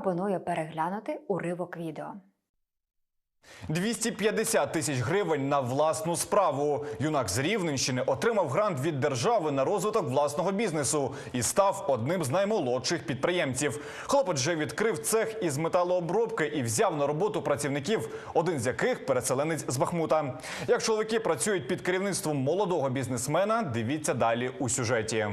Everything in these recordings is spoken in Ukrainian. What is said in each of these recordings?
пропоную переглянути уривок відео. 250 тисяч гривень на власну справу. Юнак з Рівненщини отримав грант від держави на розвиток власного бізнесу і став одним з наймолодших підприємців. Хлопець вже відкрив цех із металообробки і взяв на роботу працівників, один з яких переселенець з Бахмута. Як чоловіки працюють під керівництвом молодого бізнесмена, дивіться далі у сюжеті.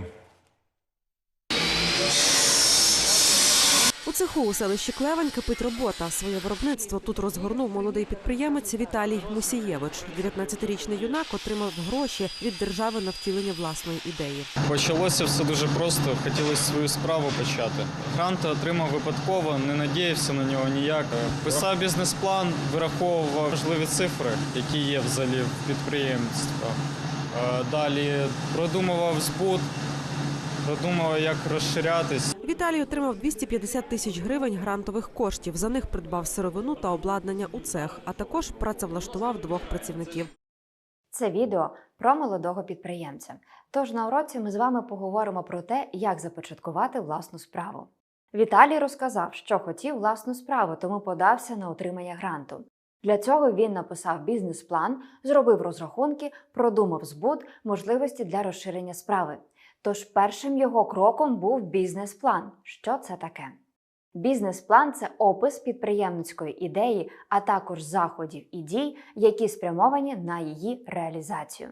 У цеху у селищі Клевень кипить робота. Своє виробництво тут розгорнув молодий підприємець Віталій Мусієвич. 19-річний юнак отримав гроші від держави на втілення власної ідеї. Почалося все дуже просто. Хотілося свою справу почати. Грант отримав випадково, не надіявся на нього ніяк. Писав бізнес-план, вираховував важливі цифри, які є взагалі в підприємствах. Е, Далі продумував збут, продумував, як розширятись. Віталій отримав 250 тисяч гривень грантових коштів. За них придбав сировину та обладнання у цех, а також працевлаштував двох працівників. Це відео про молодого підприємця. Тож на уроці ми з вами поговоримо про те, як започаткувати власну справу. Віталій розказав, що хотів власну справу, тому подався на отримання гранту. Для цього він написав бізнес-план, зробив розрахунки, продумав збут, можливості для розширення справи. Тож першим його кроком був бізнес-план. Що це таке? Бізнес-план це опис підприємницької ідеї, а також заходів і дій, які спрямовані на її реалізацію.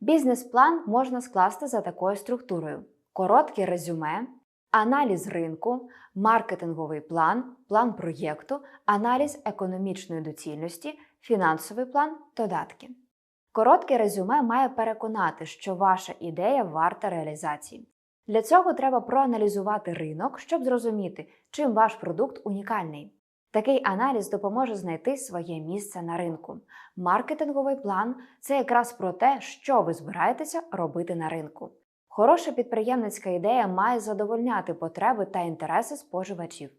Бізнес-план можна скласти за такою структурою: коротке резюме, аналіз ринку, маркетинговий план, план проєкту, аналіз економічної доцільності, фінансовий план, додатки. Коротке резюме має переконати, що ваша ідея варта реалізації. Для цього треба проаналізувати ринок, щоб зрозуміти, чим ваш продукт унікальний. Такий аналіз допоможе знайти своє місце на ринку. Маркетинговий план це якраз про те, що ви збираєтеся робити на ринку. Хороша підприємницька ідея має задовольняти потреби та інтереси споживачів.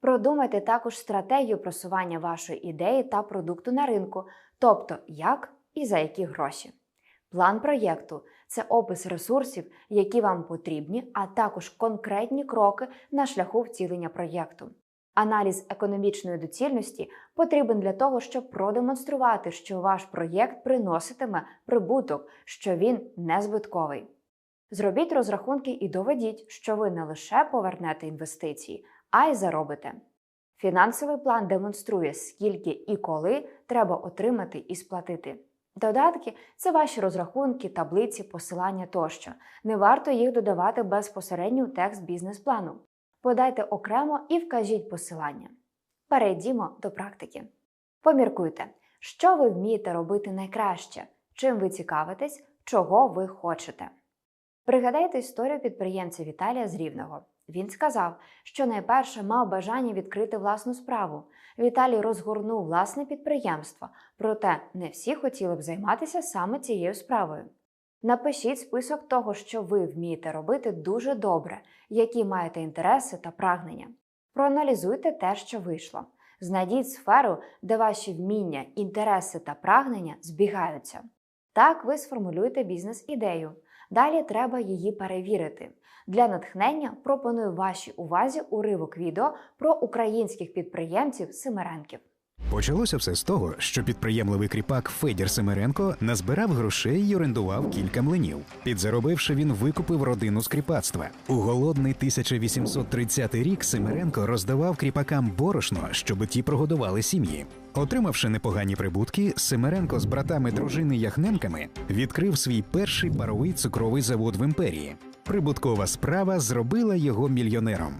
Продумайте також стратегію просування вашої ідеї та продукту на ринку, тобто як і за які гроші. План проєкту це опис ресурсів, які вам потрібні, а також конкретні кроки на шляху втілення проєкту. Аналіз економічної доцільності потрібен для того, щоб продемонструвати, що ваш проєкт приноситиме прибуток, що він не збитковий. Зробіть розрахунки і доведіть, що ви не лише повернете інвестиції, а й заробите. Фінансовий план демонструє, скільки і коли треба отримати і сплатити. Додатки це ваші розрахунки, таблиці, посилання тощо. Не варто їх додавати безпосередньо в текст бізнес-плану. Подайте окремо і вкажіть посилання. Перейдімо до практики. Поміркуйте, що ви вмієте робити найкраще, чим ви цікавитесь, чого ви хочете. Пригадайте історію підприємця Віталія з Рівного. Він сказав, що найперше мав бажання відкрити власну справу. Віталій розгорнув власне підприємство, проте не всі хотіли б займатися саме цією справою. Напишіть список того, що ви вмієте робити дуже добре, які маєте інтереси та прагнення. Проаналізуйте те, що вийшло. Знайдіть сферу, де ваші вміння, інтереси та прагнення збігаються. Так ви сформулюєте бізнес-ідею. Далі треба її перевірити. Для натхнення пропоную вашій увазі уривок відео про українських підприємців Семеренків. Почалося все з того, що підприємливий кріпак Федір Семеренко назбирав грошей і орендував кілька млинів. Підзаробивши, він викупив родину з кріпацтва. У голодний 1830 рік Семеренко роздавав кріпакам борошно, щоб ті прогодували сім'ї. Отримавши непогані прибутки, Семеренко з братами дружини Яхненками відкрив свій перший паровий цукровий завод в імперії. Прибуткова справа зробила його мільйонером.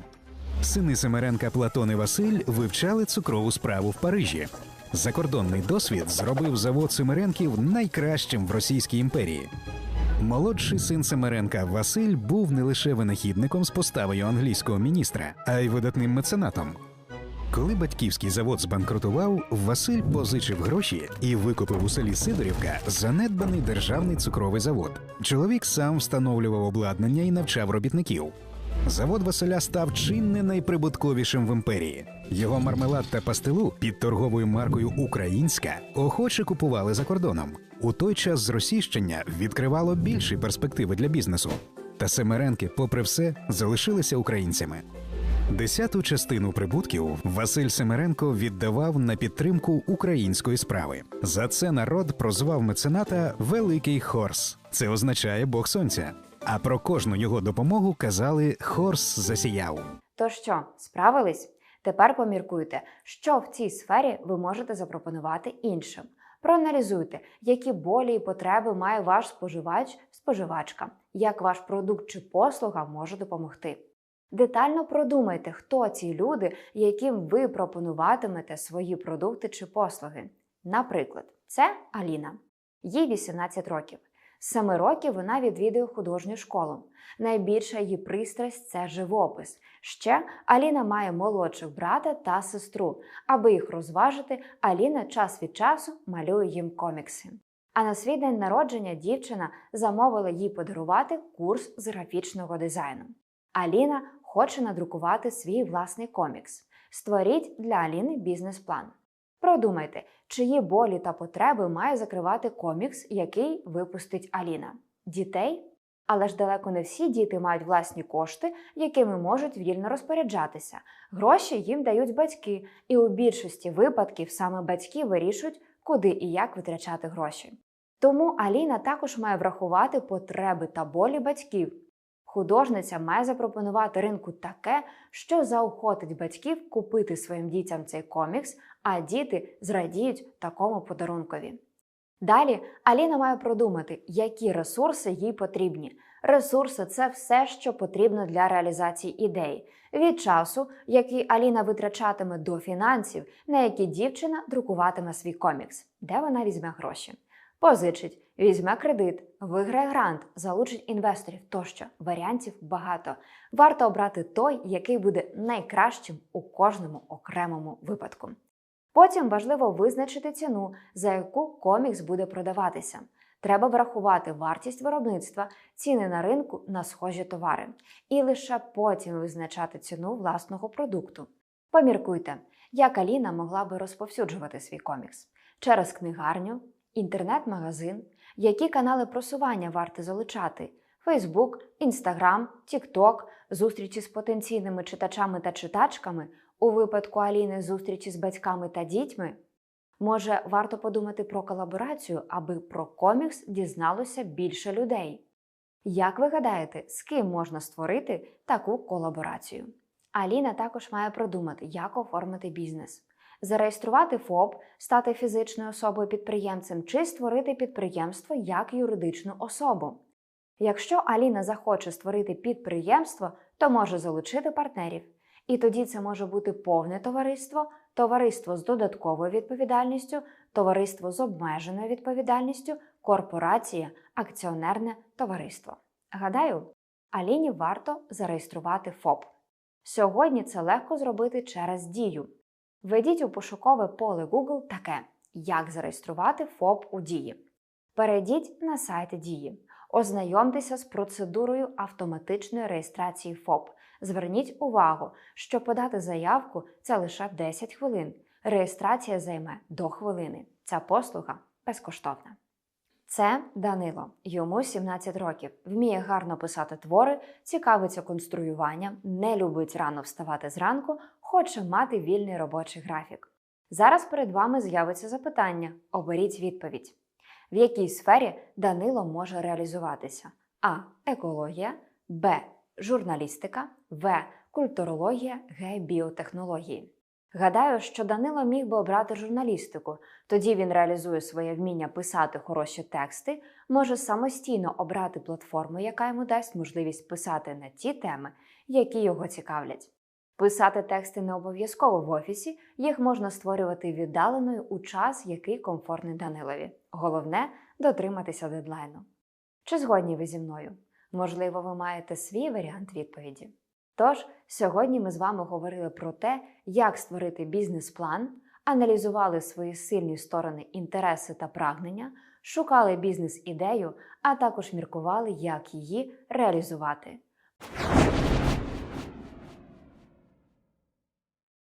Сини Семеренка Платон і Василь вивчали цукрову справу в Парижі. Закордонний досвід зробив завод Семеренків найкращим в Російській імперії. Молодший син Семеренка Василь був не лише винахідником з поставою англійського міністра, а й видатним меценатом. Коли батьківський завод збанкрутував, Василь позичив гроші і викупив у селі Сидорівка занедбаний державний цукровий завод. Чоловік сам встановлював обладнання і навчав робітників. Завод Василя став чи не найприбутковішим в імперії. Його мармелад та пастилу під торговою маркою Українська охоче купували за кордоном. У той час зросійщення відкривало більші перспективи для бізнесу. Та Семеренки, попри все, залишилися українцями. Десяту частину прибутків Василь Семеренко віддавав на підтримку української справи. За це народ прозвав мецената Великий Хорс. Це означає Бог Сонця. А про кожну його допомогу казали Хорс засіяв. То що, справились? Тепер поміркуйте, що в цій сфері ви можете запропонувати іншим. Проаналізуйте, які болі і потреби має ваш споживач, споживачка, як ваш продукт чи послуга може допомогти. Детально продумайте, хто ці люди, яким ви пропонуватимете свої продукти чи послуги. Наприклад, це Аліна. Їй 18 років. З 7 років вона відвідує художню школу. Найбільша її пристрасть це живопис. Ще Аліна має молодших брата та сестру. Аби їх розважити, Аліна час від часу малює їм комікси. А на свій день народження дівчина замовила їй подарувати курс з графічного дизайну. Аліна хоче надрукувати свій власний комікс. Створіть для Аліни бізнес-план. Продумайте, чиї болі та потреби має закривати комікс, який випустить Аліна. Дітей? Але ж далеко не всі діти мають власні кошти, якими можуть вільно розпоряджатися. Гроші їм дають батьки, і у більшості випадків саме батьки вирішують, куди і як витрачати гроші. Тому Аліна також має врахувати потреби та болі батьків. Художниця має запропонувати ринку таке, що заохотить батьків купити своїм дітям цей комікс, а діти зрадіють такому подарункові. Далі Аліна має продумати, які ресурси їй потрібні. Ресурси це все, що потрібно для реалізації ідеї, від часу, який Аліна витрачатиме до фінансів, на які дівчина друкуватиме свій комікс, де вона візьме гроші. Позичить, візьме кредит, виграє грант, залучить інвесторів тощо. Варіантів багато. Варто обрати той, який буде найкращим у кожному окремому випадку. Потім важливо визначити ціну, за яку комікс буде продаватися. Треба врахувати вартість виробництва, ціни на ринку на схожі товари, і лише потім визначати ціну власного продукту. Поміркуйте, як Аліна могла би розповсюджувати свій комікс через книгарню, інтернет-магазин, які канали просування варто залучати: Facebook, Instagram, TikTok, зустрічі з потенційними читачами та читачками, у випадку Аліни зустрічі з батьками та дітьми. Може, варто подумати про колаборацію, аби про комікс дізналося більше людей. Як ви гадаєте, з ким можна створити таку колаборацію? Аліна також має продумати, як оформити бізнес зареєструвати ФОП, стати фізичною особою підприємцем чи створити підприємство як юридичну особу. Якщо Аліна захоче створити підприємство, то може залучити партнерів. І тоді це може бути повне товариство, товариство з додатковою відповідальністю, товариство з обмеженою відповідальністю, корпорація, акціонерне товариство. Гадаю, Аліні варто зареєструвати ФОП. Сьогодні це легко зробити через дію. Введіть у пошукове поле Google таке: Як зареєструвати ФОП у Дії. Перейдіть на сайт Дії. Ознайомтеся з процедурою автоматичної реєстрації ФОП. Зверніть увагу, що подати заявку це лише 10 хвилин. Реєстрація займе до хвилини. Ця послуга безкоштовна. Це Данило, йому 17 років, вміє гарно писати твори, цікавиться конструюванням, не любить рано вставати зранку, хоче мати вільний робочий графік. Зараз перед вами з'явиться запитання. Оберіть відповідь. В якій сфері Данило може реалізуватися: А. Екологія, Б. Журналістика, В. Культурологія, Г. Біотехнології. Гадаю, що Данило міг би обрати журналістику, тоді він реалізує своє вміння писати хороші тексти, може самостійно обрати платформу, яка йому дасть можливість писати на ті теми, які його цікавлять. Писати тексти не обов'язково в офісі, їх можна створювати віддаленою у час, який комфортний Данилові. Головне дотриматися дедлайну. Чи згодні ви зі мною? Можливо, ви маєте свій варіант відповіді. Тож, сьогодні ми з вами говорили про те, як створити бізнес-план, аналізували свої сильні сторони, інтереси та прагнення, шукали бізнес-ідею, а також міркували, як її реалізувати.